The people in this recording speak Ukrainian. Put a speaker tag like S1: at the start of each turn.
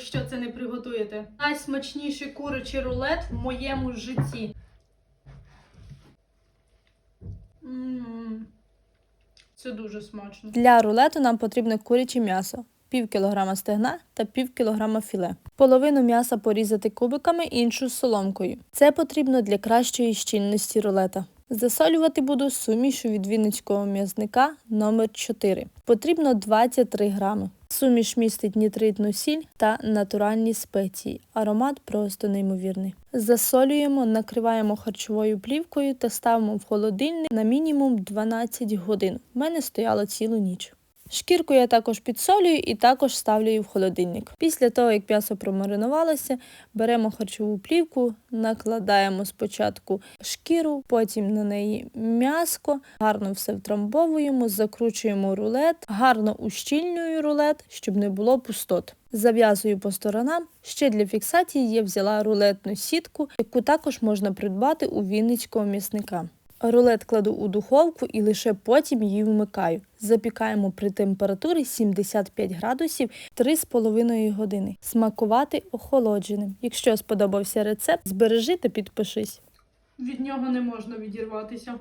S1: якщо це не приготуєте. Найсмачніший курячий рулет в моєму житті. Це дуже смачно.
S2: Для рулету нам потрібно куряче м'ясо, пів кілограма стегна та пів кілограма філе. Половину м'яса порізати кубиками, іншу соломкою. Це потрібно для кращої щільності рулета. Засолювати буду сумішу від вінницького м'ясника номер 4 Потрібно 23 грами. Суміш містить нітритну сіль та натуральні спеції. Аромат просто неймовірний. Засолюємо, накриваємо харчовою плівкою та ставимо в холодильник на мінімум 12 годин. У мене стояло цілу ніч. Шкірку я також підсолюю і також ставлю її в холодильник. Після того, як м'ясо промаринувалося, беремо харчову плівку, накладаємо спочатку шкіру, потім на неї м'яско, гарно все втрамбовуємо, закручуємо рулет, гарно ущільнюю рулет, щоб не було пустот. Зав'язую по сторонам. Ще для фіксації я взяла рулетну сітку, яку також можна придбати у вінницького м'ясника. Рулет кладу у духовку і лише потім її вмикаю. Запікаємо при температурі 75 градусів 3,5 години. Смакувати охолодженим. Якщо сподобався рецепт, збережи та підпишись.
S1: Від нього не можна відірватися.